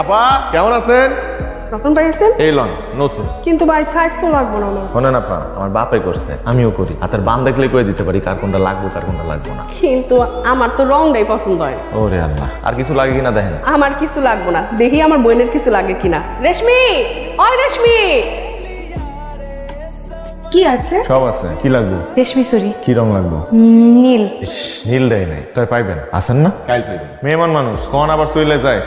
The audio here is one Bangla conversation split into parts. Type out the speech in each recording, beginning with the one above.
আপা কেমন আছেন? রতন পাইছেন এই লন নতুন। কিন্তু ভাই সাইজ তো লাগবো না আমার। শোনেন আপা আমার বাপে করছে আমিও করি। হাতের বাম দেখলে কয়ে দিতে পারি কার কোনটা লাগবে কার কোনটা লাগবে না। কিন্তু আমার তো রংটাই পছন্দ হয়। ওরে আল্লাহ আর কিছু লাগে কিনা দেখেন। আমার কিছু লাগবো না। দেখি আমার বোনের কিছু লাগে কিনা। রেশমি! ওই রেশমি! কি আছে? সব আছে। কি লাগবে? রেশমি সরি কি রং লাগবে? নীল। নীল দেয় নাই। তাই পাইবেন? আছেন না? কাইল পাইবেন। মেহমান মানুষ কখন আবার চলে যায়?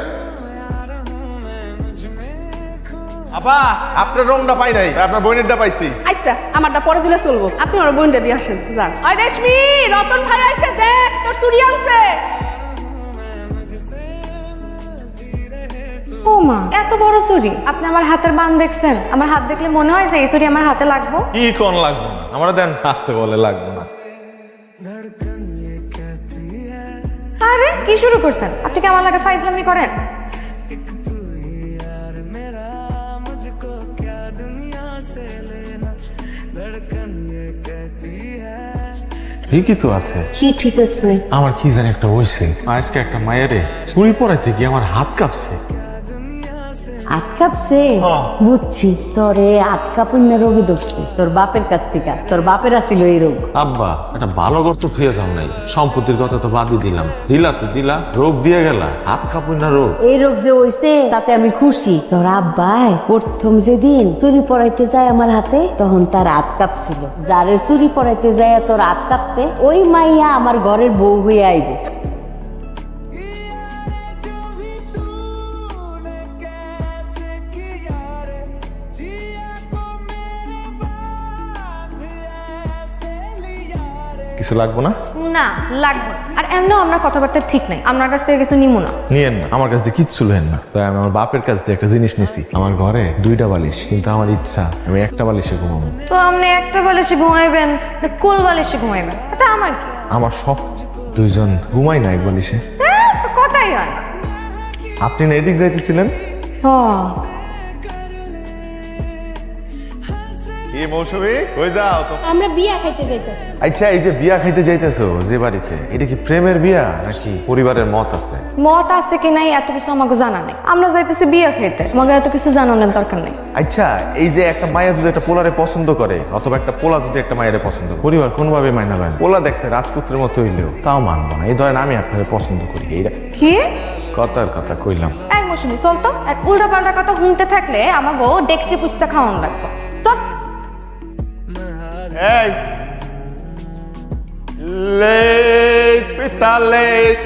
আপা আপনার রংটা পাই নাই। আপনার বোনেরটা পাইছি। আচ্ছা আমারটা পরে দিলে চলবো। আপনি আমার বোনটা দিয়ে আসেন যান। ওই রেশমি রতন ভাই আইছে দেখ তোর চুরি আনছে। মা। এত বড় চুরি। আপনি আমার হাতের বান দেখছেন। আমার হাত দেখলে মনে হয় যে এই চুরি আমার হাতে লাগবো। কি কোন লাগবে না? আমরা দেন হাতে বলে লাগবে না। আরে কি শুরু করছেন? আপনি কি আমার লাগে ফাইজলামি করেন? ঠিকই তো আছে। কি ঠিক আছে? আমার কি জানি একটা হইছে? আজকে একটা মায়েরে চুরি পড়াইতে গিয়ে আমার হাত কাঁপছে। আটকাপছে বুঝছি তোরে আটকাপন্য রোগী ধরছে তোর বাপের কাছ থেকে তোর বাপের আসিল এই রোগ। আব্বা একটা ভালো করতে থুয়ে যাও নাই। সম্পত্তির কথা তো বাদই দিলাম। দিলা তো দিলা রোগ দিয়ে গেলা কাঁপুই রোগ। এই রোগ যে হইছে তাতে আমি খুশি। তোর আব্বাই প্রথম যেদিন চুরি পড়াইতে যায় আমার হাতে তখন তার হাত কাঁপছিল যারে চুরি পড়াইতে যায় তোর হাত কাঁপছে ওই মাইয়া আমার ঘরের বউ হয়ে আইবে। কিছু লাগবো না? না লাগবে। না। আর এমনিও আমরা কথাবার্তা ঠিক নাই। আপনার কাছ থেকে কিছু নিমু না। নিয়েন না। আমার কাছ দিয়ে কিচ্ছু লেন না। তাই আমি আমার বাপের কাছ দিয়ে একটা জিনিস নিছি। আমার ঘরে দুইটা বালিশ কিন্তু আমার ইচ্ছা আমি একটা বালিশে ঘুমাবো। তো আপনি একটা বালিশে ঘুমাইবেন না কোল বালিশে ঘুমাইবেন? এটা আমার কি? আমার সব দুইজন ঘুমাই না এক বালিশে। হ্যাঁ, তো কথাই হয় আপনি না এদিক যাইতেছিলেন? ও কি মৌসুমি? কই যাও তো। আমরা বিয়া খাইতে যাইতেছি। আচ্ছা এই যে বিয়া খাইতে যাইতেছো যে বাড়িতে এটা কি প্রেমের বিয়া নাকি পরিবারের মত আছে? মত আছে কি নাই এত কিছু আমাকে জানা নেই। আমরা যাইতেছি বিয়ে খাইতে আমাকে এত কিছু জানানোর দরকার নেই। আচ্ছা এই যে একটা মায়া যদি একটা পোলারে পছন্দ করে অথবা একটা পোলা যদি একটা মায়ের পছন্দ করে, পরিবার কোনোভাবে মাইনা লয় পোলা দেখতে রাজপুত্রের মতো হইলেও তাও মানবো না। এই ধরেন আমি আপনাকে পছন্দ করি এইটা কি? কথার কথা কইলাম। এক মৌসুমি চল তো। আর উল্টা পাল্টা কথা শুনতে থাকলে আমাকে ডেক্সি পুস্তা খাওয়ানো লাগবে। এই লেস পিতা লেস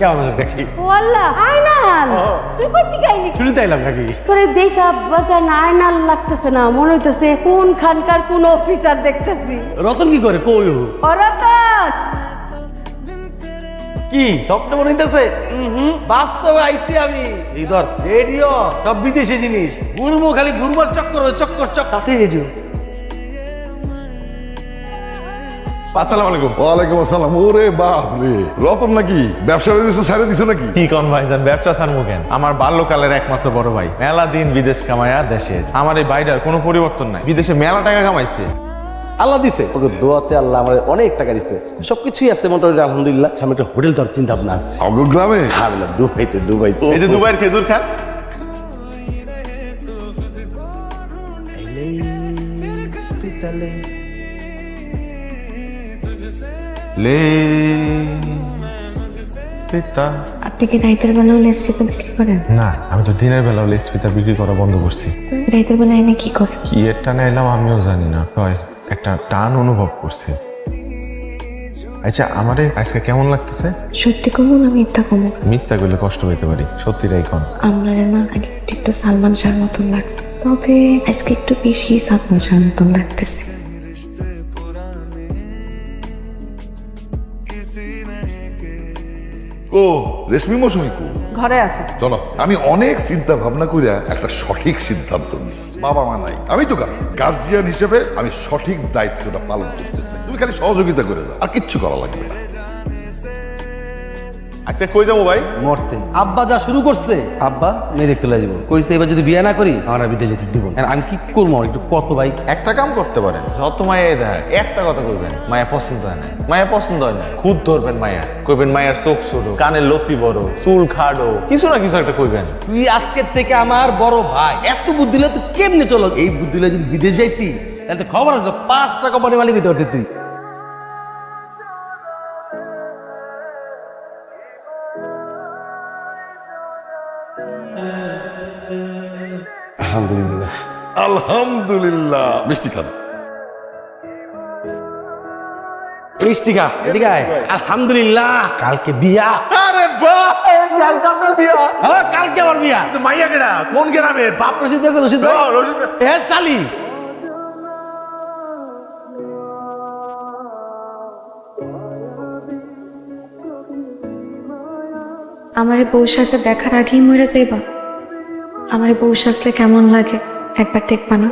কেমন আছো কাকি ওয়াল্লাহ আয়নাল! তুই কই থেকে আইলি? শুরুতে এলাম কাকি তোরে দেখা বাজার আয়নাল লাগতেছে না। মনে হইতেছে কোন খানকার কোন অফিসার দেখতেছি। রতন কি করে? কই ও? তো কি স্বপ্ন মনে হইতেছে? বাস্তবে আইছি আমি। এই ধর রেডিও সব বিদেশি জিনিস। ঘুরবো খালি ঘুরবার চক্কর চক্কর চক তাতে রেডিও। আসসালামু আলাইকুম। ওয়ালাইকুম আসসালাম। ওরে বাপ রে রতন নাকি ব্যবসা বাণিজ্য ছাড়ে দিছে নাকি? কি কন ভাইজান ব্যবসা ছাড় মুখেন আমার বাল্যকালের একমাত্র বড় ভাই। মেলা দিন বিদেশ কামায়া দেশে। আমার এই বাইটার কোনো পরিবর্তন নাই। বিদেশে মেলা টাকা কামাইছে। আল্লাহ দিছে। ওকে দোয়াতে আল্লাহ আমার অনেক টাকা দিছে। সবকিছুই আছে মোটামুটি আলহামদুলিল্লাহ। সামনে একটা হোটেল তোর চিন্তা ভাবনা আছে। অগ গ্রামে? খাবেলা দুবাইতে দুবাইতে। এই যে দুবাইয়ের খেজুর খান। লে পিতা। আপনি কি রাইতের বেলাও লেস পিতা বিক্রি করেন? না আমি তো দিনের বেলাও লেস পিতা বিক্রি করা বন্ধ করছি। রাইতের বেলা এনে কি করেন? কি এর টানে এলাম আমিও জানি না হয় একটা টান অনুভব করছি। আচ্ছা আমারে আজকে কেমন লাগতেছে? সত্যি কমু না মিথ্যা কমু? মিথ্যা করলে কষ্ট পেতে পারি সত্যিটাই কন আপনার না আগে একটু একটু সালমান শাহর মতন লাগতো। তবে আজকে একটু বেশি সালমান শাহর মতন লাগতেছে। ও রেশমি মৌসুমি কু? ঘরে আছে। চলো, আমি অনেক চিন্তা ভাবনা কইরা একটা সঠিক সিদ্ধান্ত নিছি। বাবা মা নাই। আমি তো গার্জিয়ান হিসেবে আমি সঠিক দায়িত্বটা পালন করতেছি তুমি খালি সহযোগিতা করে দাও, আর কিচ্ছু করা লাগবে না। আচ্ছা কই যাব ভাই? মরতে। আব্বা যা শুরু করছে। আব্বা মেয়ে দেখতে লাগবে কইছে এবার যদি বিয়ে না করি আমার বিদেশ যেতে দিব আর আমি কি করব? একটু কত ভাই? একটা কাম করতে পারেন যত মায়া দেয় একটা কথা কইবেন মায়া পছন্দ হয় না। মায়া পছন্দ হয় না। খুদ ধরবেন মায়া। কইবেন মায়ের চোখ ছোট কানের লতি বড় চুল খাড়ো কিছু না কিছু একটা কইবেন। তুই আজকের থেকে আমার বড় ভাই। এত বুদ্ধি হলে তুই কেমনে চলো? এই বুদ্ধি হলে যদি বিদেশ যাইছি তাহলে খবর আছে পাঁচটা কোম্পানি মালিক হতে তুই। আলহামদুলিল্লাহ। আলহামদুলিল্লাহ। মিষ্টি খান। এদিকে আলহামদুলিল্লাহ কালকে বিয়া। আরে বাহ! বিয়া হ্যাঁ কালকে আমার বিয়া। মাইয়া কেডা? কোন গ্রামে বাপ রশিদ রশিদ ভাই। আমার পৌষ আসে দেখার আগেই মরে যাইবা। আমার বউ আসলে কেমন লাগে? একবার দেখবা না?